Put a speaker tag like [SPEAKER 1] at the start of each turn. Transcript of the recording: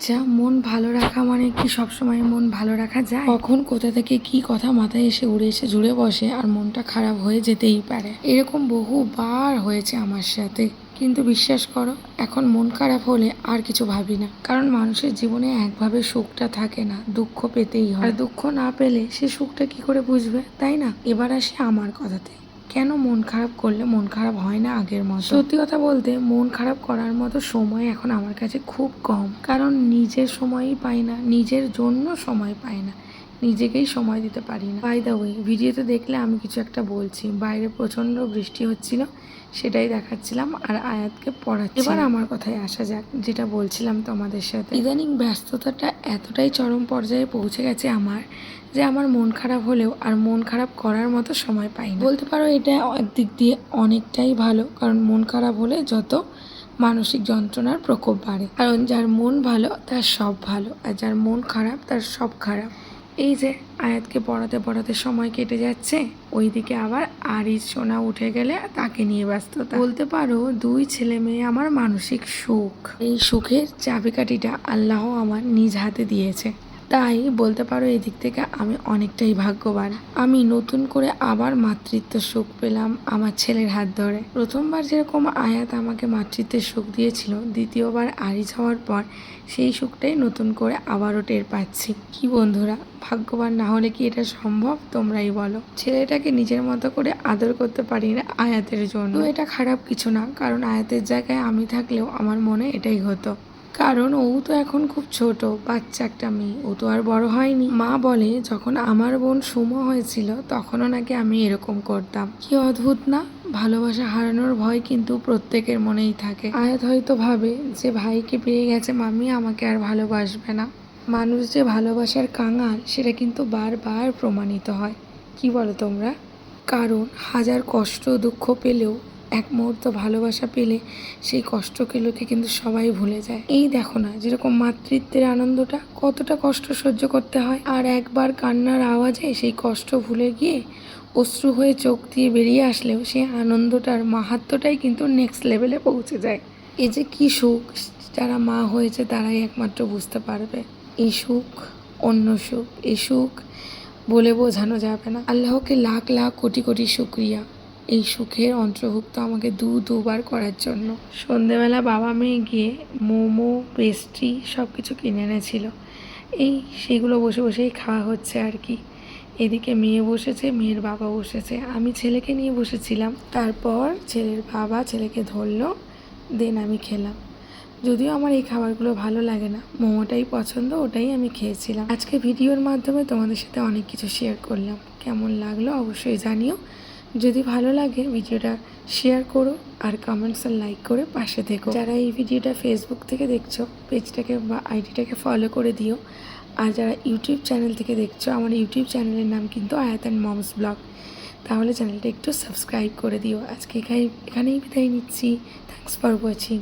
[SPEAKER 1] আচ্ছা মন ভালো রাখা মানে কি সবসময় মন ভালো রাখা যায়? কখন কোথা থেকে কি কথা মাথায় এসে উড়ে এসে জুড়ে বসে আর মনটা খারাপ হয়ে যেতেই পারে। এরকম বহুবার হয়েছে আমার সাথে। কিন্তু বিশ্বাস করো, এখন মন খারাপ হলে আর কিছু ভাবি না। কারণ মানুষের জীবনে একভাবে সুখটা থাকে না, দুঃখ পেতেই হয়। আর দুঃখ না পেলে সে সুখটা কি করে বুঝবে? তাই না? এবার আসে আমার কথাতে। কেন মন খারাপ করলে মন খারাপ হয় না আগের মতো? সত্যি কথা বলতে, মন খারাপ করার মতো সময় এখন আমার কাছে খুব কম। কারণ নিজের সময়ই পাই না, নিজের জন্য সময় পাই না। নিজেকেই সময় দিতে পারি না। বাই দ্য ওয়ে ভিডিওতে দেখলে আমি কিছু একটা বলছি। বাইরে প্রচণ্ড বৃষ্টি হচ্ছিল সেটাই দেখাচ্ছিলাম আর আয়াতকে পড়াচ্ছি। এবার আমার কথায় আসা যাক যেটা বলছিলাম তোমাদের সাথে। ইদানিং ব্যস্ততাটা এতটাই চরম পর্যায়ে পৌঁছে গেছে আমার যে আমার মন খারাপ হলেও আর মন খারাপ করার মতো সময় পাই না। বলতে পারো এটা একদিক দিয়ে অনেকটাই ভালো কারণ মন খারাপ হলে যত মানসিক যন্ত্রণার প্রকোপ বাড়ে। কারণ যার মন ভালো তার সব ভালো আর যার মন খারাপ তার সব খারাপ। এই যে, আয়াতকে পড়াতে পড়াতে সময় কেটে যাচ্ছে। ওইদিকে আবার আরিজ সোনা উঠে গেলে তাকে নিয়ে ব্যস্ততা। বলতে পারো, দুই ছেলে মেয়ে আমার মানসিক সুখ। এই সুখের চাবিকাঠিটা আল্লাহ আমার নিজ হাতে দিয়েছে। তাই বলতে পারো এদিক থেকে আমি অনেকটাই ভাগ্যবান। আমি নতুন করে আবার মাতৃত্ব সুখ পেলাম আমার ছেলের হাত ধরে। প্রথমবার যেরকম আয়াত আমাকে মাতৃত্বের সুখ দিয়েছিল, দ্বিতীয়বার আরিজ হওয়ার পর সেই সুখটাই নতুন করে আবারও টের পাচ্ছি। কি বন্ধুরা, ভাগ্যবান না হলে কি এটা সম্ভব? তোমরাই বলো। ছেলেটাকে নিজের মতো করে আদর করতে পারি না আয়াতের জন্য। এটা খারাপ কিছু না, কারণ আয়াতের জায়গায় আমি থাকলেও আমার মনে এটাই হতো। কারণ ও তো এখন খুব ছোট, বাচ্চা একটা মেয়ে, ও তো আর বড় হয়নি। মা বলে, যখন আমার বোন সুম হয়েছিল, তখনও নাকি আমি এরকম করতাম। কি অদ্ভুত না? ভালোবাসা হারানোর ভয় কিন্তু প্রত্যেকের মনেই থাকে। আয়াত হয়তো ভাবে, যে ভাইকে পেয়ে গেছে মামি, আমাকে আর ভালোবাসবে না। মানুষ যে ভালোবাসার কাঙাল, সেটা কিন্তু বারবার প্রমাণিত হয়। কি বলো তোমরা? কারণ হাজার কষ্ট দুঃখ পেলেও এক মুহূর্ত ভালোবাসা পেলে সেই কষ্টকে লোকে কিন্তু সবাই ভুলে যায়। এই দেখো না, যেরকম মাতৃত্বের আনন্দটা কতটা কষ্ট সহ্য করতে হয় আর একবার কান্নার আওয়াজে সেই কষ্ট ভুলে গিয়ে অশ্রু হয়ে চোখ দিয়ে বেরিয়ে আসলেও সেই আনন্দটার মাহাত্মটাই কিন্তু নেক্সট লেভেলে পৌঁছে যায়। এই যে কী সুখ, যারা মা হয়েছে তারাই একমাত্র বুঝতে পারবে। এই সুখ, অন্য সুখ এই সুখ বলে বোঝানো যাবে না। আল্লাহকে লাখ লাখ কোটি কোটি শুক্রিয়া। এই সুখের অন্তর্ভুক্ত আমাকে দু দুবার করার জন্য। সন্ধেবেলা বাবা মেয়ে গিয়ে মোমো, পেস্ট্রি সব কিছু কিনে এনেছিল। এই সেগুলো বসে বসেই খাওয়া হচ্ছে আর কি। এদিকে মেয়ে বসেছে, মেয়ের বাবা বসেছে। আমি ছেলেকে নিয়ে বসেছিলাম। তারপর ছেলের বাবা ছেলেকে ধরলো, দেন আমি খেলাম। যদিও আমার এই খাবারগুলো ভালো লাগে না। মোমোটাই পছন্দ, ওটাই আমি খেয়েছিলাম। আজকে ভিডিওর মাধ্যমে তোমাদের সাথে অনেক কিছু শেয়ার করলাম। কেমন লাগল অবশ্যই জানিও। যদি ভালো লাগে ভিডিওটা শেয়ার করো আর কমেন্টস আর লাইক করে পাশে দেখো যারা এই ভিডিওটা ফেসবুক থেকে দেখছ, পেজটাকে বা আইডিটাকে ফলো করে দিও। আর যারা ইউটিউব চ্যানেল থেকে দেখছ, আমার ইউটিউব চ্যানেলের নাম কিন্তু আয়াত অ্যান্ড মমস ব্লগ তাহলে চ্যানেলটা একটু সাবস্ক্রাইব করে দিও। আজকে এখানে এখানেই বিদায় নিচ্ছি। Thanks for watching